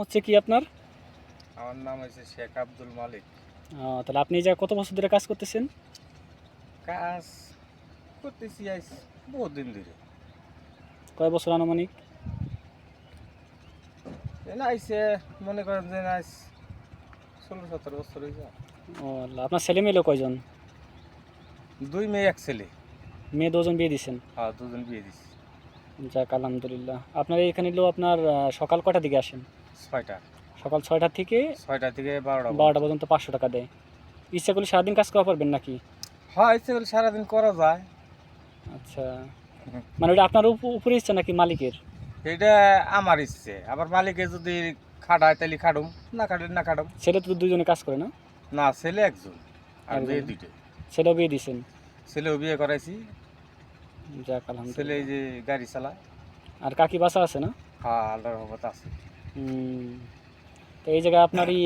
হচ্ছে কি আপনার? আমার নাম হচ্ছে শেখ আব্দুল মালিক। তাহলে আপনি যা কত বছর ধরে কাজ করতেছেন? কাজ করতেছি আইস বহুত দিন ধরে। কয় বছর আনুমানিক? আইসে মনে করেন যে আইস ষোলো সতেরো বছর হয়েছে ও আল্লাহ আপনার ছেলে মেয়ে কয়জন? দুই মেয়ে এক ছেলে। মেয়ে দুজন বিয়ে দিয়েছেন হ্যাঁ দুজন বিয়ে দিছি। যাক আলহামদুলিল্লাহ। আপনার এখানে এলো আপনার সকাল কটার দিকে আসেন? ছয়টা। সকাল ছয়টার থেকে ছয়টা থেকে বারোটা বারোটা পর্যন্ত পাঁচশো টাকা দেয়। ইচ্ছা করলে সারাদিন কাজ করা পারবেন নাকি? হ্যাঁ ইচ্ছে করলে সারাদিন করা যায়। আচ্ছা। মানে ওটা আপনার উপ- উপরে ইচ্ছা নাকি মালিকের? এটা আমার ইচ্ছে। আবার মালিকে যদি খাটায় তাহলে খাটুম না খাটলে না খাটুম। ছেলে তো দুজনে কাজ করে না? না ছেলে একজন আর। মেয়ে দুইটা। ছেলেও বিয়ে দিয়েছেন ছেলেও বিয়ে করাইছি। যাক ছেলে আলহামদুলিল্লাহ এই যে গাড়ি চালায়। আর কাকি বাসা আছে না? হ্যাঁ আল্লাহর রহমত আছে। তো এই জায়গায় আপনার এই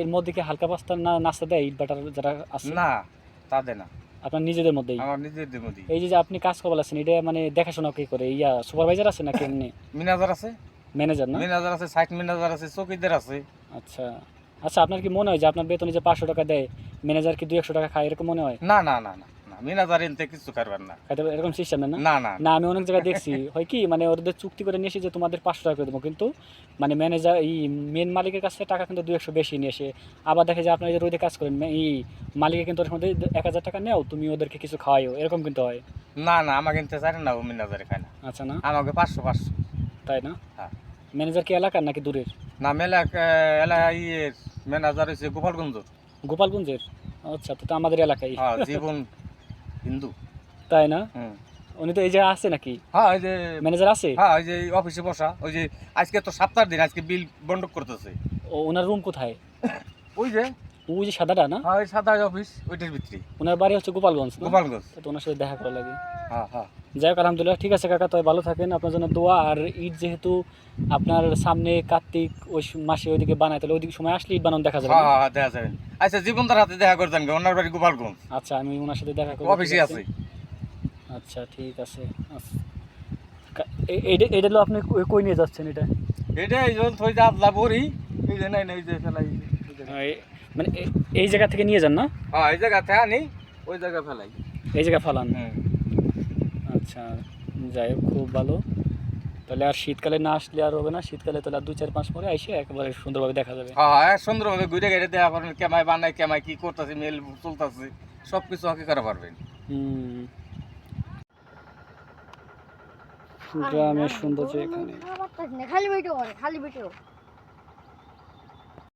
এর মধ্যে কি হালকা পাস্তা না নাস্তা দেয় ইট বাটার যারা আছে? না তাদের না। আপনার নিজেদের মধ্যেই? আমার নিজের মধ্যে এই যে যে আপনি কাজ করবার আছেন এটা মানে দেখাশোনা কি করে? ইয়া সুপারভাইজার আছে নাকি এমনি? মিনাজার আছে। ম্যানেজার না? মিনাজার আছে সাইট মিনাজার আছে চৌকিদার আছে। আচ্ছা। আচ্ছা আপনার কি মনে হয় যে আপনার বেতনে যে পাঁচশো টাকা দেয় ম্যানেজার কি দুই একশো টাকা খায় এরকম মনে হয়? না না না না। মিনাজার এনতে কিছু করবেন না। এরকম সিস্টেম না? না না। না আমি অনেক জায়গায় দেখছি। হয় কি মানে ওদের চুক্তি করে নিয়ে এসে যে তোমাদের পাঁচশো টাকা করে দেবো কিন্তু মানে ম্যানেজার এই মেন মালিকের কাছ টাকা কিন্তু দু একশো বেশি নিয়ে এসে আবার দেখে যে আপনারা যে রোদে কাজ করেন এই মালিকে কিন্তু ওর মধ্যে এক হাজার টাকা নেও তুমি ওদেরকে কিছু খাওয়াইও এরকম কিন্তু হয়? না না আমাকে চাই না ও মিনাজারে খায় না। আচ্ছা না? আমাকে পাঁচশো পাঁচশো। তাই না? হ্যাঁ। ম্যানেজার কি এলাকার নাকি দূরের? না মেলা এলা ম্যানেজার হয়েছে গোপালগঞ্জ। গোপালগঞ্জের? আচ্ছা তো তো আমাদের এলাকায়। হ্যাঁ জীবন হিন্দু। তাই না? উনি তো এই যে আছে নাকি? হ্যাঁ ওই যে ম্যানেজার আছে? হ্যাঁ ওই যে অফিসে বসা ওই যে আজকে তো সপ্তাহ দিন আজকে বিল বন্ধ করতেছে। ও ওনার রুম কোথায়? ওই যে ওই যে সাদাটা না? হ্যাঁ ওই সাদা অফিস ওইটার ভিতরে ওনার বাড়ি হচ্ছে গোপালগঞ্জ গোপালগঞ্জ। তো ওনার সাথে দেখা করা লাগে। হ্যাঁ হ্যাঁ। যাই হোক আলহামদুলিল্লাহ ঠিক আছে কাকা তবে ভালো থাকেন। আপনার জন্য দোয়া আর ঈদ যেহেতু আপনার সামনে কার্তিক ওই মাসে ওইদিকে বানায় তাহলে ওইদিকে সময় আসলে ঈদ বানানো দেখা যাবে হ্যাঁ? হ্যাঁ হ্যাঁ, দেখা যাবে। আচ্ছা জীবনদার হাতে দেখা করতেন ওনার বাড়ি গোপালগঞ্জ। আচ্ছা আমি ওনার সাথে দেখা করব অফিসে আছে? আচ্ছা ঠিক আছে। কা- এ- এইটা এইটা হলো আপনি কই- নিয়ে যাচ্ছেন এটা? এটা এই জন্য থই আদলা বড়ি এই যে নাই নাই যে ফেলাই যে- মানে এই জায়গা থেকে নিয়ে যান না? হ্যাঁ এই জায়গাতে আনি ওই জায়গা ফেলাই। এই জায়গা ফালান। হুম আচ্ছা যাই হোক খুব ভালো। তাহলে আর শীতকালে না আসলে আর হবে না। শীতকালে তাহলে আর দুই চার পাঁচ পরে এসে একেবারে সুন্দরভাবে দেখা যাবে। হ্যাঁ হ্যাঁ সুন্দরভাবে ঘুরে গেড়ে দেওয়া পারবেন কেমায় বানায় কেমায় কি করতেছে মেল চলতেছে সব কিছু আঁকি করা পারবেন। হুম। গ্রামের সৌন্দর্য এখানে। খালি বেটো খালি বেটো